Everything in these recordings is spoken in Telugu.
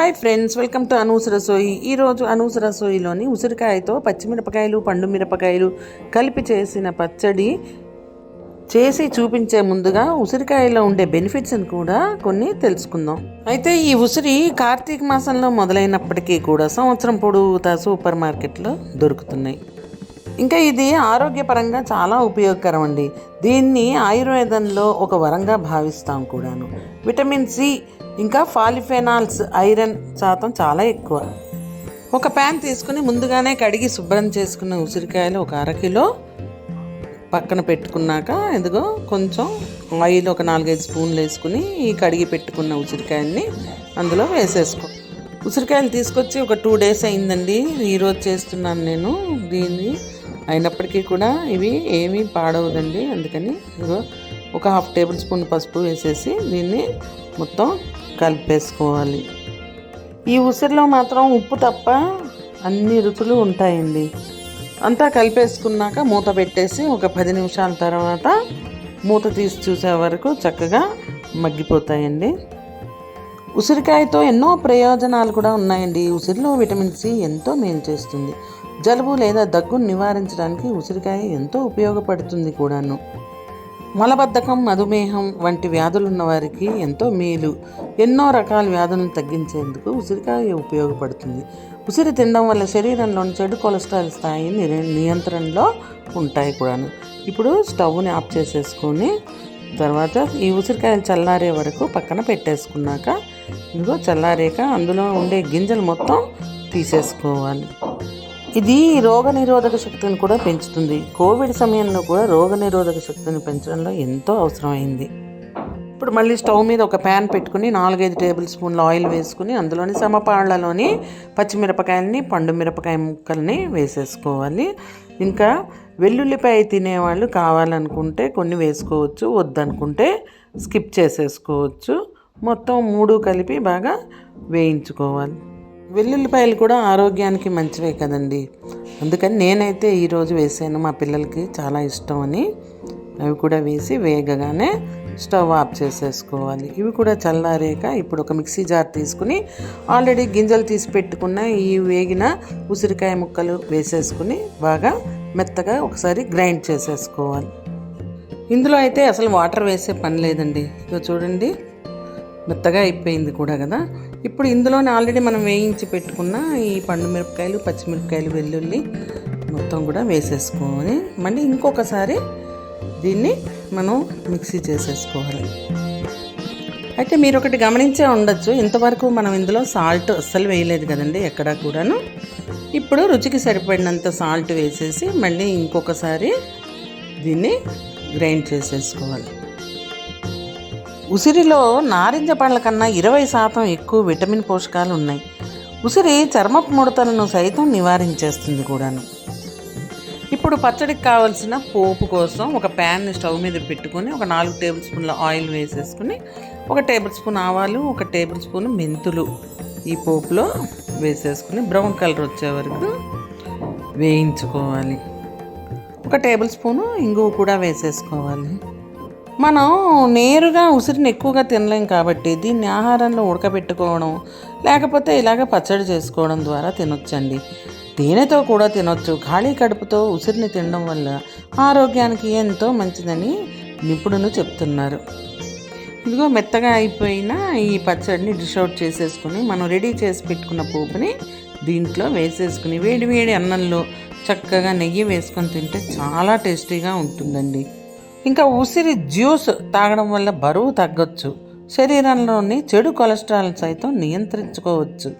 Hi friends welcome to Anu's Rasoi ఈరోజు అనూస్ రసోయిలోని ఉసిరికాయతో పచ్చిమిరపకాయలు పండు మిరపకాయలు కలిపి చేసిన పచ్చడి చేసి చూపించే ముందుగా ఉసిరికాయలో ఉండే బెనిఫిట్స్ని కూడా కొన్ని తెలుసుకుందాం. అయితే ఈ ఉసిరి కార్తీక మాసంలో మొదలైనప్పటికీ కూడా సంవత్సరం పొడవుతా సూపర్ మార్కెట్లో దొరుకుతున్నాయి. ఇంకా ఇది ఆరోగ్యపరంగా చాలా ఉపయోగకరం అండి దీన్ని ఆయుర్వేదంలో ఒక వరంగా భావిస్తాం కూడాను. విటమిన్ సి ఇంకా ఫాలిఫెనాల్స్ ఐరన్ శాతం చాలా ఎక్కువ. ఒక ప్యాన్ తీసుకుని ముందుగానే కడిగి శుభ్రం చేసుకున్న ఉసిరికాయలు ఒక అరకిలో పక్కన పెట్టుకున్నాక ఎందుకో కొంచెం ఆయిల్ ఒక నాలుగైదు స్పూన్లు వేసుకుని ఈ కడిగి పెట్టుకున్న ఉసిరికాయల్ని అందులో వేసేసుకో. ఉసిరికాయలు తీసుకొచ్చి ఒక టూ డేస్ అయిందండి. ఈరోజు చేస్తున్నాను నేను దీన్ని. అయినప్పటికీ కూడా ఇవి ఏమీ పాడవదండి. అందుకని ఒక హాఫ్ టేబుల్ స్పూన్ పసుపు వేసేసి దీన్ని మొత్తం కలిపేసుకోవాలి. ఈ ఉసిరిలో మాత్రం ఉప్పు తప్ప అన్ని రుచులు ఉంటాయండి. అంతా కలిపేసుకున్నాక మూత పెట్టేసి ఒక పది నిమిషాల తర్వాత మూత తీసి చూసే వరకు చక్కగా మగ్గిపోతాయండి. ఉసిరికాయతో ఎన్నో ప్రయోజనాలు కూడా ఉన్నాయండి. ఉసిరిలో విటమిన్ సి ఎంతో మేలు చేస్తుంది. జలుబు లేదా దగ్గును నివారించడానికి ఉసిరికాయ ఎంతో ఉపయోగపడుతుంది కూడాను. మలబద్ధకం మధుమేహం వంటి వ్యాధులు ఉన్న వారికి ఎంతో మేలు. ఎన్నో రకాల వ్యాధులను తగ్గించేందుకు ఉసిరికాయ ఉపయోగపడుతుంది. ఉసిరి తినడం వల్ల శరీరంలోని చెడు కొలెస్ట్రాల్ స్థాయి నియంత్రణలో ఉంటాయి కూడాను. ఇప్పుడు స్టవ్ని ఆఫ్ చేసేసుకొని తర్వాత ఈ ఉసిరికాయలు చల్లారే వరకు పక్కన పెట్టేసుకున్నాక ఇదిగో చల్లారాక అందులో ఉండే గింజలు మొత్తం తీసేసుకోవాలి. ఇది రోగ నిరోధక శక్తిని కూడా పెంచుతుంది. కోవిడ్ సమయంలో కూడా రోగ నిరోధక శక్తిని పెంచడంలో ఎంతో అవసరమైంది. ఇప్పుడు మళ్ళీ స్టవ్ మీద ఒక ప్యాన్ పెట్టుకుని నాలుగైదు టేబుల్ స్పూన్ల ఆయిల్ వేసుకుని అందులోని సమపాళ్ళలోని పచ్చిమిరపకాయలని పండు మిరపకాయ ముక్కల్ని వేసేసుకోవాలి. ఇంకా వెల్లుల్లిపాయ తినేవాళ్ళు కావాలనుకుంటే కొన్ని వేసుకోవచ్చు వద్దనుకుంటే స్కిప్ చేసేసుకోవచ్చు. మొత్తం మూడు కలిపి బాగా వేయించుకోవాలి. వెల్లుల్లిపాయలు కూడా ఆరోగ్యానికి మంచివే కదండి. అందుకని నేనైతే ఈరోజు వేసాను. మా పిల్లలకి చాలా ఇష్టం అని అవి కూడా వేసి వేగగానే స్టవ్ ఆఫ్ చేసేసుకోవాలి. ఇవి కూడా చల్లారాక ఇప్పుడు ఒక మిక్సీ జార్ తీసుకుని ఆల్రెడీ గింజలు తీసి పెట్టుకున్న ఈ వేగిన ఉసిరికాయ ముక్కలు వేసేసుకుని బాగా మెత్తగా ఒకసారి గ్రైండ్ చేసేసుకోవాలి. ఇందులో అయితే అసలు వాటర్ వేసే పని లేదండి. ఇదో చూడండి. మెత్తగా అయిపోయింది కూడా కదా. ఇప్పుడు ఇందులోనే ఆల్రెడీ మనం వేయించి పెట్టుకున్న ఈ పండు మిరపకాయలు పచ్చిమిరపకాయలు వెల్లుల్లి మొత్తం కూడా వేసేసుకొని మళ్ళీ ఇంకొకసారి దీన్ని మనం మిక్సీ చేసేసుకోవాలి. అయితే మీరు ఒకటి గమనించే ఉండొచ్చు ఇంతవరకు మనం ఇందులో సాల్ట్ అస్సలు వేయలేదు కదండి ఎక్కడా కూడాను. ఇప్పుడు రుచికి సరిపడినంత సాల్ట్ వేసేసి మళ్ళీ ఇంకొకసారి దీన్ని గ్రైండ్ చేసేసుకోవాలి. ఉసిరిలో నారింజ పండ్ల కన్నా ఇరవై శాతం ఎక్కువ విటమిన్ పోషకాలు ఉన్నాయి ఉసిరి చర్మపు ముడతలను సైతం నివారించేస్తుంది కూడాను. ఇప్పుడు పచ్చడికి కావాల్సిన పోపు కోసం ఒక ప్యాన్ స్టవ్ మీద పెట్టుకొని ఒక నాలుగు టేబుల్ స్పూన్ల ఆయిల్ వేసేసుకుని ఒక టేబుల్ స్పూన్ ఆవాలు ఒక టేబుల్ స్పూన్ మెంతులు ఈ పోపులో వేసేసుకుని బ్రౌన్ కలర్ వచ్చే వరకు వేయించుకోవాలి. ఒక టేబుల్ స్పూను ఇంగువ కూడా వేసేసుకోవాలి. మనం నేరుగా ఉసిరిని ఎక్కువగా తినలేం కాబట్టి దీన్ని ఆహారంలో ఉడకబెట్టుకోవడం లేకపోతే ఇలాగ పచ్చడి చేసుకోవడం ద్వారా తినొచ్చండి. తేనెతో కూడా తినొచ్చు. ఖాళీ కడుపుతో ఉసిరిని తినడం వల్ల ఆరోగ్యానికి ఎంతో మంచిదని నిపుణులు చెప్తున్నారు. ఇదిగో మెత్తగా అయిపోయిన ఈ పచ్చడిని డిష్ అవుట్ చేసేసుకుని మనం రెడీ చేసి పెట్టుకున్న పోపుని దీంట్లో వేసేసుకుని వేడి వేడి అన్నంలో చక్కగా నెయ్యి వేసుకొని తింటే చాలా టేస్టీగా ఉంటుందండి. ఇంకా ఉసిరి జ్యూస్ తాగడం వల్ల బరువు తగ్గొచ్చు. శరీరంలోని చెడు కొలెస్ట్రాల్ సైతం నియంత్రించుకోవచ్చు.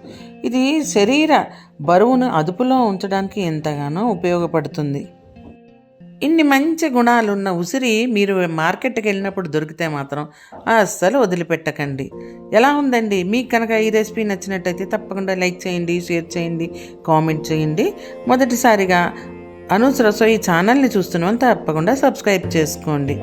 ఇది శరీర బరువును అదుపులో ఉంచడానికి ఎంతగానో ఉపయోగపడుతుంది. ఇన్ని మంచి గుణాలున్న ఉసిరి మీరు మార్కెట్కి వెళ్ళినప్పుడు దొరికితే మాత్రం అస్సలు వదిలిపెట్టకండి. ఎలా ఉందండి? మీకు కనుక ఈ రెసిపీ నచ్చినట్టయితే తప్పకుండా లైక్ చేయండి షేర్ చేయండి కామెంట్ చేయండి. మొదటిసారిగా అనూస్ రసోయి ఛానల్ని చూస్తున్న వాళ్ళు తప్పకుండా సబ్స్క్రైబ్ చేసుకోండి.